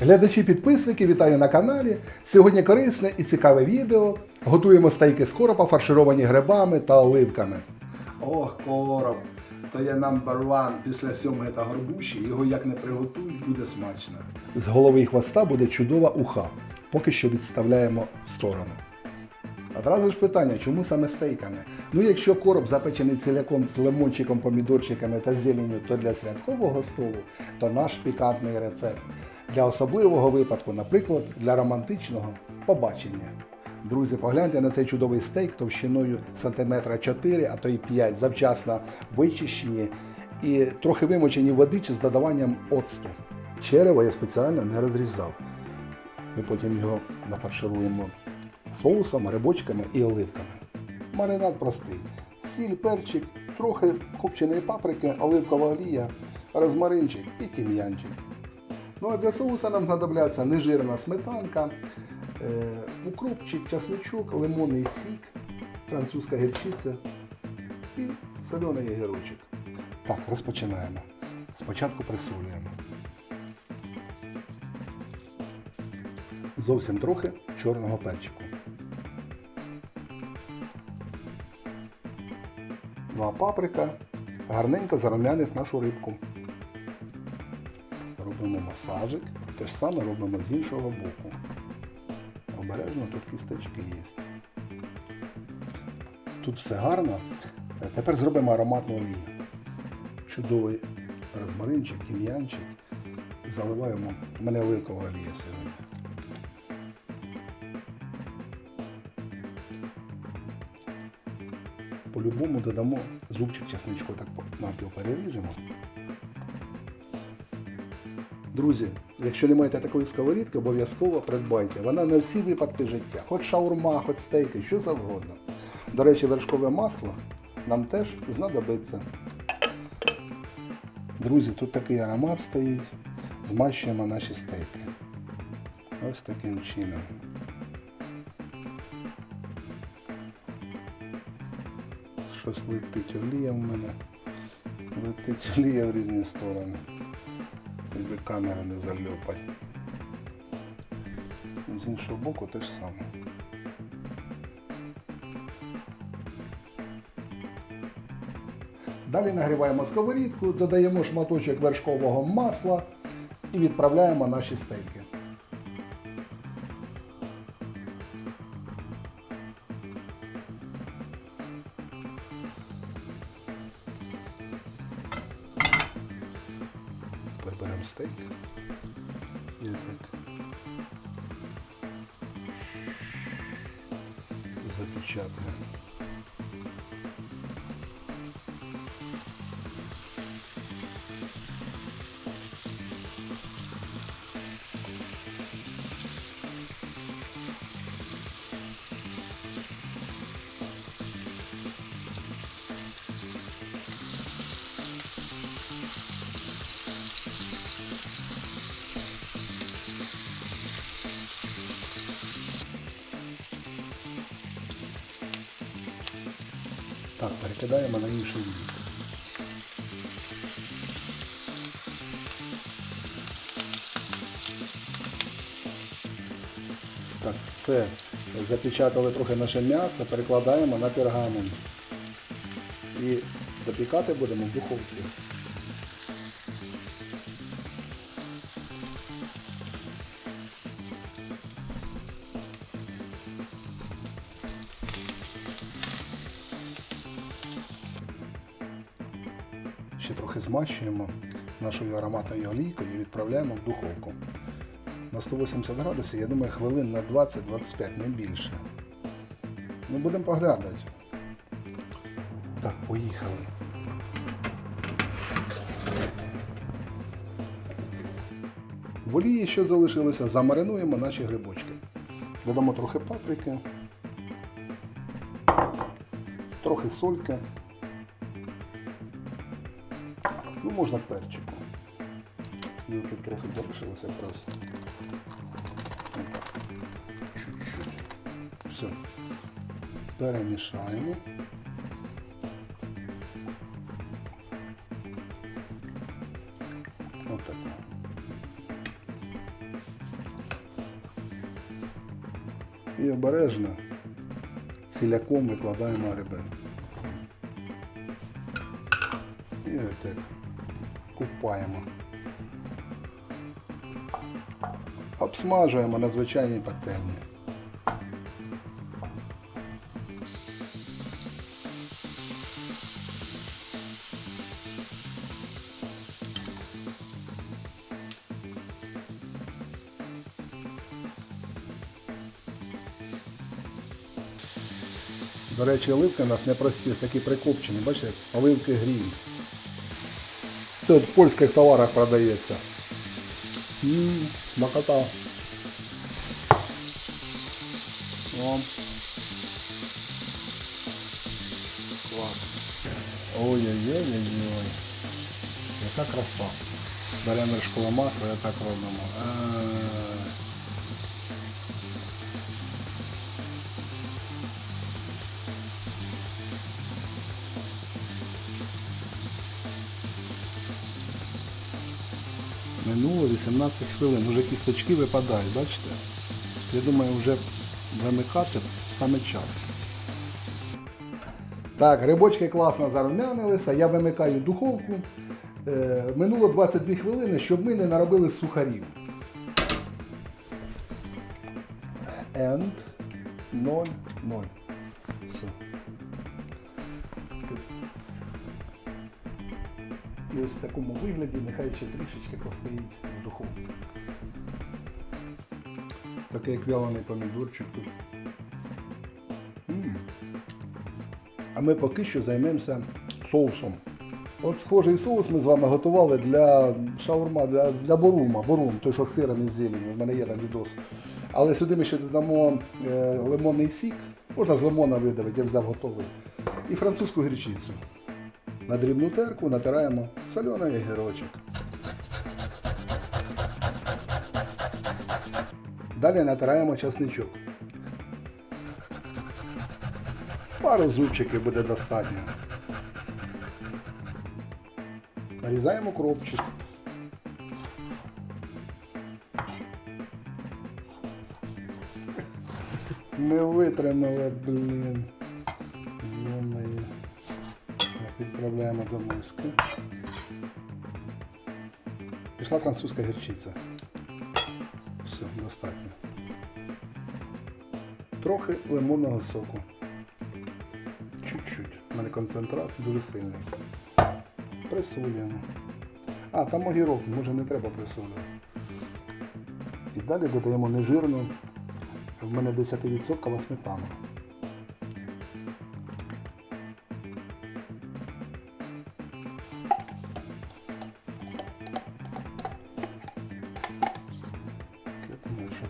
Глядачі-підписники, вітаю на каналі. Сьогодні корисне і цікаве відео. Готуємо стейки з коропа, фаршировані грибами та оливками. Ох, короб! То є number one після сьомги та горбуші. Його як не приготують, буде смачно. З голови і хвоста буде чудова уха. Поки що відставляємо в сторону. Одразу ж питання, чому саме стейками? Ну, якщо короб запечений ціляком з лимончиком, помідорчиками та зеленню, то для святкового столу, то наш пікантний рецепт. Для особливого випадку, наприклад, для романтичного побачення. Друзі, погляньте на цей чудовий стейк товщиною сантиметра 4, а то й 5, завчасно вичищені і трохи вимочені водичі з додаванням оцту. Черево я спеціально не розрізав. Ми потім його нафаршируємо соусом, грибочками і оливками. Маринад простий. Сіль, перчик, трохи копченої паприки, оливкова олія, розмаринчик і тім'янчик. Ну а для соуса нам знадобляться нежирна сметанка, е, укропчик, часничок, лимонний сік, французька гірчиця і солений огірочок. Так, розпочинаємо. Спочатку присолюємо. Зовсім трохи чорного перчику. Ну а паприка гарненько зарум'янить нашу рибку. Робимо масажик і те ж саме робимо з іншого боку. Обережно тут кісточки є. Тут все гарно. Е, Тепер зробимо ароматну олію. Чудовий розмаринчик, тім'янчик. Заливаємо. У мене оливкова олія сьогодні. По-любому додамо зубчик чесничку, так навпіл переріжемо. Друзі, якщо не маєте такої сковорідки, обов'язково придбайте. Вона на всі випадки життя. Хоч шаурма, хоч стейки, що завгодно. До речі, вершкове масло нам теж знадобиться. Друзі, тут такий аромат стоїть. Змащуємо наші стейки. Ось таким чином. Щось летить олія в мене. Летить олія в різні сторони. Хоч би камера не зальопать. З іншого боку те ж саме. Далі нагріваємо сковорідку, додаємо шматочок вершкового масла і відправляємо наші стейки. І так запечатаємо. Так, перекидаємо на інший бік. Так, все. Запечатали трохи наше м'ясо, перекладаємо на пергамент. І запікати будемо в духовці. Ще трохи змащуємо нашою ароматною олійкою і відправляємо в духовку. На 180 градусів, я думаю, хвилин на 20-25, не більше. Ну, будемо поглядати. Так, поїхали. В олії, що залишилося, замаринуємо наші грибочки. Додамо трохи паприки, трохи сольки. Ну, можна перчик. Його тут трохи залишилося якраз. Чуть-чуть. Все. Перемішаємо. Отак. І обережно ціляком викладаємо риби. І отак купаємо. Обсмажуємо на звичайній пательні. До речі, оливки у нас не прості, такі прикопчені, бачите, оливки гріль. все в польских товарах продается. Ммм, накатал. Вон. Ой-ой-ой-ой-ой. Яка краса. Дар'яна школа масла, я так робимо. 18 хвилин, вже кісточки випадають, бачите? Я думаю, вже вимикати саме час. Так, грибочки класно зарум'янилися, я вимикаю духовку. Е, минуло 22 хвилини, щоб ми не наробили сухарів. And 0, 0. Все. Ось в такому вигляді нехай ще трішечки постоїть в духовці. Такий як вялений помідорчик тут. А ми поки що займемося соусом. От схожий соус ми з вами готували для шаурма, для, для борума. Борум, той, що з сиром і з зеленю. В мене є там відос. Але сюди ми ще додамо е, лимонний сік. Можна з лимона видавити, я взяв готовий. І французьку гірчицю. На дрібну терку натираємо соляний огірочок. Далі натираємо часничок. Пару зубчиків буде достатньо. Нарізаємо кропчик. Не витримали, блін. Відправляємо до миски. Пішла французька гірчиця. Все, достатньо. Трохи лимонного соку. Чуть-чуть. У мене концентрат дуже сильний. Присолюємо. А, там огірок, може не треба присолювати. І далі додаємо нежирну. В мене 10% сметану.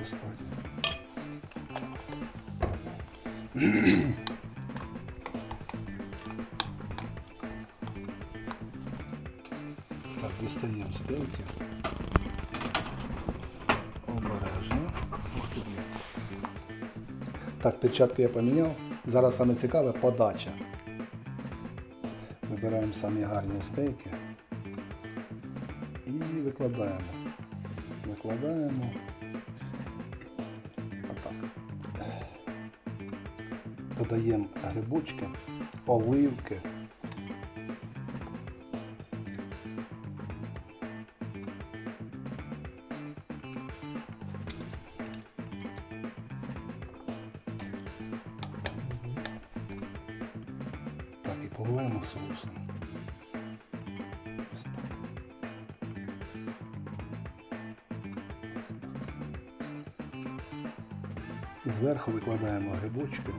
Достатньо. Так, дістаємо стейки. Обережно. Так, перчатки я поміняв. Зараз саме цікаве подача. Вибираємо самі гарні стейки і викладаємо. Викладаємо. Додаємо грибочки, оливки. Так, і поливаємо соусом. Зверху викладаємо грибочки.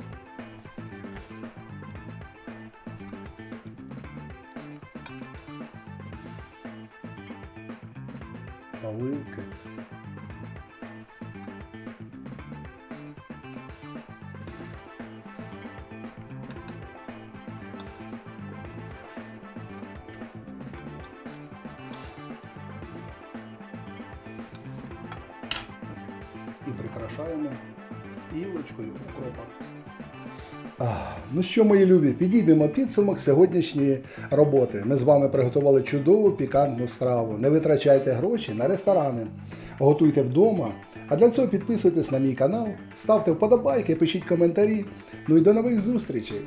І прикрашаємо ілочкою укропа. Ну що, мої любі, підіймемо підсумок сьогоднішньої роботи. Ми з вами приготували чудову пікантну страву. Не витрачайте гроші на ресторани. Готуйте вдома. А для цього підписуйтесь на мій канал, ставте вподобайки, пишіть коментарі. Ну і до нових зустрічей!